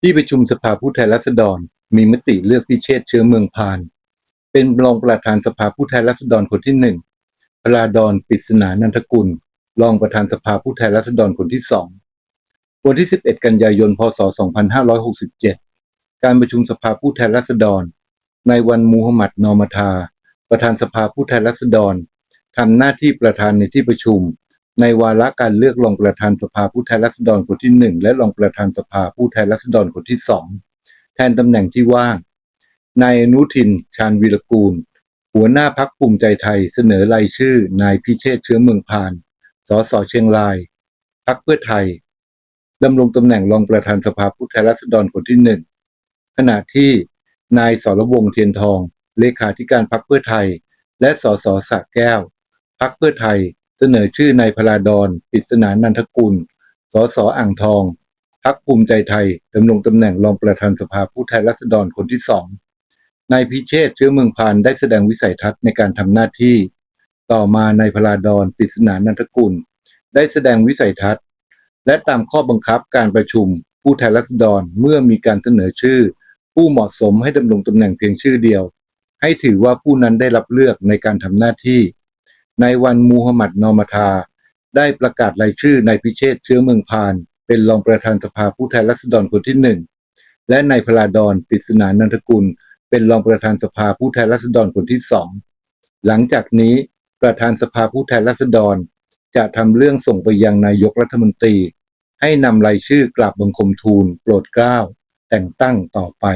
ที่ประชุมสภาผู้แทนราษฎร มีมติเลือกพิเชษเชื้อเมืองพาน เป็นรองประธานสภาผู้แทนราษฎรคนที่หนึ่งพลาดอนปริศนานันทกุล รองประธานสภาผู้แทนราษฎรคนที่สองวันที่ 11 กันยายน พศ 2567 การประชุมสภาผู้แทนราษฎร ในวันมูฮัมหมัดนอมทา ประธานสภาผู้แทนราษฎรทำหน้าที่ประธานในที่ประชุม ในวาระการเลือกรองประธานสภาผู้แทนราษฎรคนที่หนึ่งและรองประธานสภาผู้แทนราษฎรคนที่สองแทนตำแหน่งที่ว่าง นายอนุทิน ชาญวีรกูล หัวหน้าพักภูมิใจไทยเสนอรายชื่อ นายพิเชษเชื้อเมืองพาน สสเชียงราย พักเพื่อไทยดำรงตำแหน่งรองประธานสภาผู้แทนราษฎรคนที่หนึ่งขณะที่นายสรวงเทียนทอง เลขาธิการพักเพื่อไทย และสสสระแก้ว พักเพื่อไทย เสนอชื่อนายพลาดอนปริศนานันทกุล สสอ่างทอง พักภูมิใจไทยดำรงตำแหน่งรองประธานสภาผู้แทนราษฎรคนที่สองนายพิเชษเชื้อเมืองพานได้แสดงวิสัยทัศน์ในการทำหน้าที่ ต่อมานายพลาดอนปริศนานันทกุล ได้แสดงวิสัยทัศน์ และตามข้อบังคับการประชุม ผู้แทนราษฎรเมื่อมีการเสนอชื่อ ผู้เหมาะสมให้ดำรงตำแหน่งเพียงชื่อเดียว ให้ถือว่าผู้นั้นได้รับเลือกในการทำหน้าที่ ในวันมูฮัมหมัดนอมาทา ได้ประกาศรายชื่อนายพิเชษเชื้อเมืองพาน เป็นรองประธานสภาผู้แทนราษฎรคนที่หนึ่งและนายพลาดอนปริศนานันทกุล เป็นรองประธานสภาผู้แทนราษฎรคนที่สองหลังจากนี้ประธานสภาผู้แทนราษฎร จะทำเรื่องส่งไปยังนายกรัฐมนตรี ให้นำรายชื่อกราบบังคมทูลโปรดเกล้าแต่งตั้งต่อไป